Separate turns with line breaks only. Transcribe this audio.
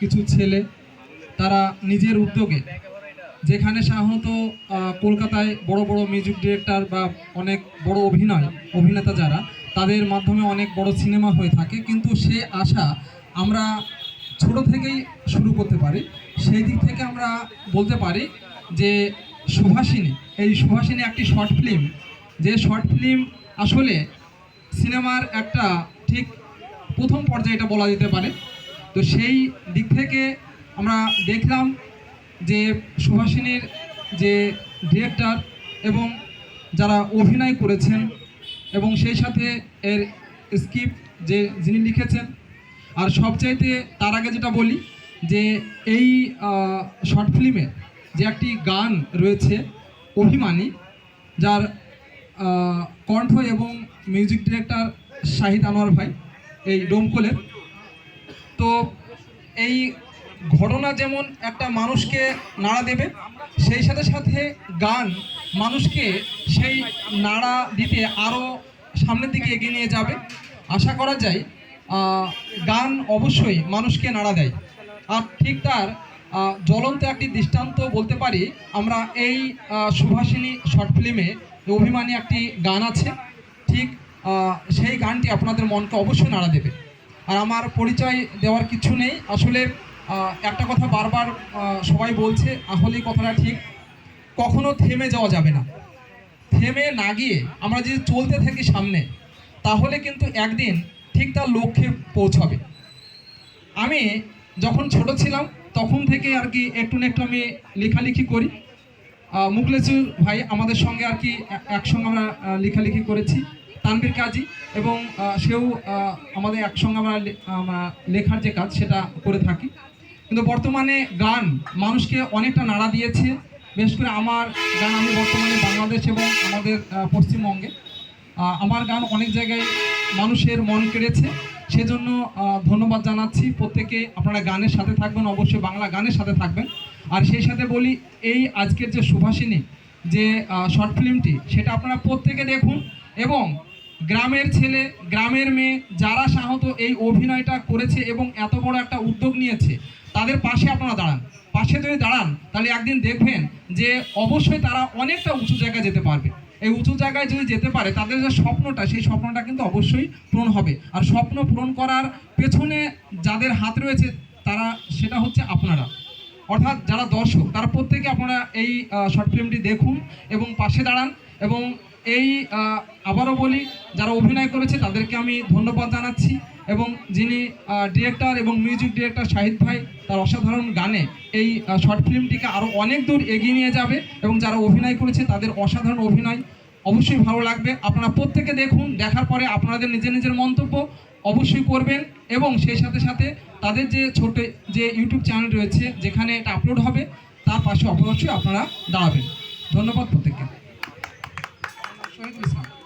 কিছু ছেলে তারা নিজের উদ্যোগে, যেখানে সাধারণত কলকাতায় বড় বড় মিউজিক ডিরেক্টর বা অনেক বড় অভিনয়, অভিনেতা যারা, তাদের মাধ্যমে অনেক বড় সিনেমা হয়ে থাকে। কিন্তু সে আশা আমরা ছোট থেকেই শুরু করতে পারি। সেই দিক থেকে আমরা বলতে পারি যে সুভাষিনী, এই সুভাষিনী একটি শর্ট ফিল্ম যে শর্ট ফিল্ম আসলে সিনেমার একটা ঠিক প্রথম পর্যায়ে এটা বলা যেতে পারে। তো সেই দিক থেকে আমরা দেখলাম যে সুভাষিনীর যে ডিরেক্টর এবং যারা অভিনয় করেছেন এবং সেই সাথে এর স্ক্রিপ্ট যে যিনি লিখেছেন, আর সবচাইতে তার আগে যেটা বলি যে এই শর্ট ফিল্মে যে একটি গান রয়েছে, অভিমানী, যার কণ্ঠ এবং মিউজিক ডিরেক্টর শাহিদ আনোয়ার ভাই, এই ডোমকলের তো এই ঘটনা যেমন একটা মানুষকে নাড়া দেবে, সেই সাথে সাথে গান মানুষকে সেই নাড়া দিতে আরও সামনের দিকে এগিয়ে নিয়ে যাবে। আশা করা যায় গান অবশ্যই মানুষকে নাড়া দেয়। আর ঠিক তার জ্বলন্ত একটি দৃষ্টান্ত বলতে পারি, আমরা এই সুভাষিনী শর্ট ফিল্মে অভিমানী একটি গান আছে। ঠিক সেই গানটি আপনাদের মনকে অবশ্যই নাড়া দেবে। আর আমার পরিচয় দেওয়ার কিছু নেই। আসলে একটা কথা বারবার সবাই বলছে আসলে কথাটা ঠিক। কখনো থেমে যাওয়া যাবে না। থেমে না গিয়ে আমরা যদি চলতে থাকি সামনে তাহলে কিন্তু একদিন ঠিক তার লক্ষ্যে পৌঁছাবে। আমি যখন ছোট ছিলাম তখন থেকে আর কি একটু না একটু আমি লেখালেখি করি। আহ, মুকলেসুর ভাই আমাদের সঙ্গে আর কি একসঙ্গে আমরা লেখালেখি করেছি। তানবীর কাজী এবং সেও আমাদের একসঙ্গে আমরা লেখার যে কাজ সেটা করে থাকি। কিন্তু বর্তমানে গান মানুষকে অনেকটা নাড়া দিয়েছে, বিশেষ করে আমার গান আমি বর্তমানে বাংলাদেশ এবং আমাদের পশ্চিমবঙ্গে। আমার গান অনেক জায়গায় মানুষের মন কেড়েছে, সেজন্য ধন্যবাদ জানাচ্ছি। প্রত্যেকে আপনারা গানের সাথে থাকবেন, অবশ্যই বাংলা গানের সাথে থাকবেন। আর সেই সাথে বলি, এই আজকের যে সুভাষিনী যে শর্ট ফিল্মটি, সেটা আপনারা প্রত্যেকে দেখুন এবং গ্রামের ছেলে, গ্রামের মেয়ে যারা সাহত এই অভিনয়টা করেছে এবং এত বড় একটা উদ্যোগ নিয়েছে, তাদের পাশে আপনারা দাঁড়ান। পাশে যদি দাঁড়ান, তাহলে একদিন দেখবেন যে অবশ্যই তারা অনেকটা উঁচু জায়গায় যেতে পারবে। এই উঁচু জায়গায় যদি যেতে পারে, তাদের যে স্বপ্নটা, সেই স্বপ্নটা কিন্তু অবশ্যই পূরণ হবে। আর স্বপ্ন পূরণ করার পেছনে যাদের হাত রয়েছে, তারা, সেটা হচ্ছে আপনারা। অর্থাৎ যারা দর্শক, তারা প্রত্যেকে আপনারা এই শর্ট ফিল্মটি দেখুন এবং পাশে দাঁড়ান এবং এই আবারও বলি, যারা অভিনয় করেছে তাদেরকে আমি ধন্যবাদ জানাচ্ছি এবং যিনি ডিরেক্টর এবং মিউজিক ডিরেক্টর শাহিদ ভাই, তার অসাধারণ গানে এই শর্ট ফিল্মটিকে আরও অনেক দূর এগিয়ে নিয়ে যাবে এবং যারা অভিনয় করেছে তাদের অসাধারণ অভিনয় অবশ্যই ভালো লাগবে। আপনারা প্রত্যেকে দেখুন, দেখার পরে আপনাদের নিজের নিজের মন্তব্য অবশ্যই করবেন এবং সেই সাথে সাথে তাদের যে ছোট, যে ইউটিউব চ্যানেল রয়েছে, যেখানে এটা আপলোড হবে, তার পাশে অবশ্যই আপনারা দাঁড়াবেন। ধন্যবাদ প্রত্যেককে। Thank you so much.